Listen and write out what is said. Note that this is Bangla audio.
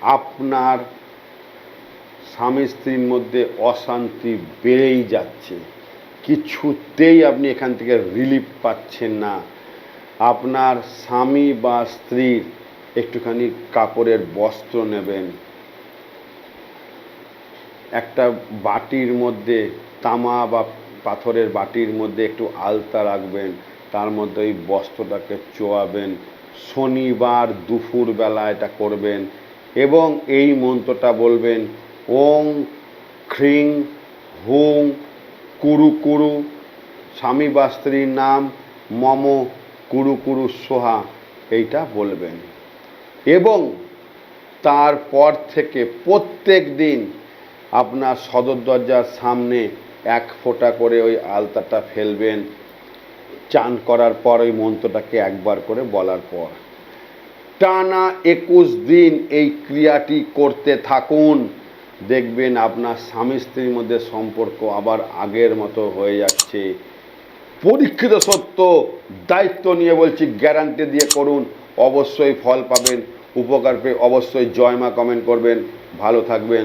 আপনার স্বামী স্ত্রীর মধ্যে অশান্তি বেড়েই যাচ্ছে। কিছুতেই আপনি এখান থেকে রিলিফ পাচ্ছেন না। আপনার স্বামী বা স্ত্রীর একটুখানি কাপড়ের বস্ত্র নেবেন। একটা বাটির মধ্যে, তামা বা পাথরের বাটির মধ্যে একটু আলতা রাখবেন। তার মধ্যে ওই বস্ত্রটাকে চোয়াবেন। শনিবার দুপুরবেলা এটা করবেন। এবং এই মন্ত্রটা বলবেন, ওং খ্রিং হুং কুরু কুরু স্বামী বা স্ত্রীর নাম মম কুরু কুরু সোহা। এইটা বলবেন। এবং তারপর থেকে প্রত্যেক দিন আপনার সদর দরজার সামনে এক ফোঁটা করে ওই আলতাটা ফেলবেন। চান করার পর ওই মন্ত্রটাকে একবার করে বলার পর। টানা একুশ দিন এই ক্রিয়াটি করতে থাকুন। দেখবেন আপনার স্বামী স্ত্রীর মধ্যে সম্পর্ক আবার আগের মতো হয়ে যাচ্ছে। পরীক্ষিত সত্য, দায়িত্ব নিয়ে বলছি গ্যারান্টি দিয়ে করুন। অবশ্যই ফল পাবেন, উপকার পেয়ে অবশ্যই জয়মা কমেন্ট করবেন। ভালো থাকবেন।